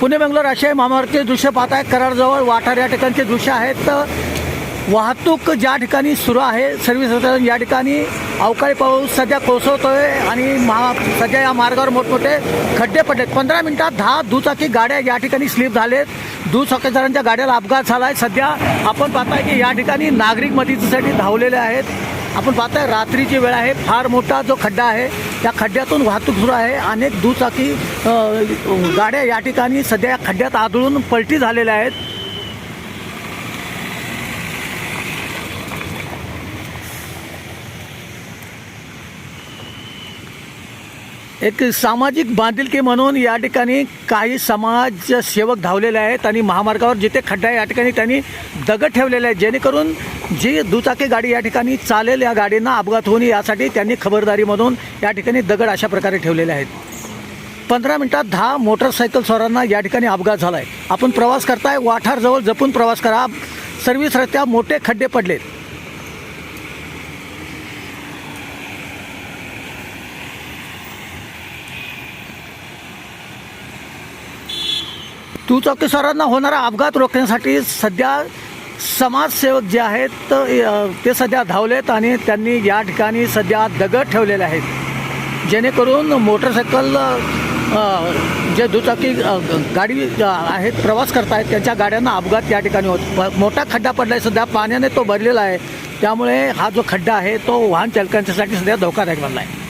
पुणे बेंगलोर राष्ट्रीय महामार्गाचे दृश्य पाहत आहे कराडजवळ वाठार या ठिकाणचे दृश्य आहेत. तर वाहतूक ज्या ठिकाणी सुरू आहे सर्व्हिस रोड या ठिकाणी अवकाळी पाऊस सध्या कोसळतोय आणि महा सध्या या मार्गावर मोठमोठे खड्डे पडलेत. पंधरा मिनिटात दहा दुचाकी गाड्या या ठिकाणी स्लिप झालेत. दुचाकीदारांच्या गाड्याला अपघात झाला आहे सध्या आपण पाहताय की या ठिकाणी नागरिक मदतीसाठी धावलेले आहेत. आपण पाहताय रात्रीची वेळ आहे. फार मोठा जो खड्डा आहे त्या खड्ड्यातून वाहतूक सुरू आहे. अनेक दुचाकी गाड्या या ठिकाणी सध्या खड्ड्यात आदळून पलटी झालेल्या आहेत. एक सामाजिक बांधिलकी म्हणून या ठिकाणी काही समाजसेवक धावलेले आहेत आणि महामार्गावर जिथे खड्डा आहे या ठिकाणी त्यांनी दगड ठेवलेले आहेत. जेणेकरून जी दुचाकी गाडी या ठिकाणी चालेल या गाडींना अपघात होऊ नये यासाठी त्यांनी खबरदारी म्हणून या ठिकाणी दगड अशा प्रकारे ठेवलेले आहेत. पंधरा मिनिटात दहा मोटरसायकल स्वारांना या ठिकाणी अपघात झाला आहे आपण प्रवास करताय वाठारजवळ जपून प्रवास करा. सर्व्हिस रस्त्या मोठे खड्डे पडलेत. दुचाकीस्वारांना होणारा अपघात रोखण्यासाठी सध्या समाजसेवक जे आहेत ते सध्या धावलेत आणि त्यांनी या ठिकाणी सध्या दगड ठेवलेले आहेत. जेणेकरून मोटरसायकल जे दुचाकी गाडी आहेत प्रवास करतायत त्यांच्या गाड्यांना अपघात या ठिकाणी होत मोठा खड्डा पडला आहे सध्या पाण्याने तो भरलेला आहे. त्यामुळे हा जो खड्डा आहे तो वाहन चालकांच्यासाठी सध्या धोकादायक बनला आहे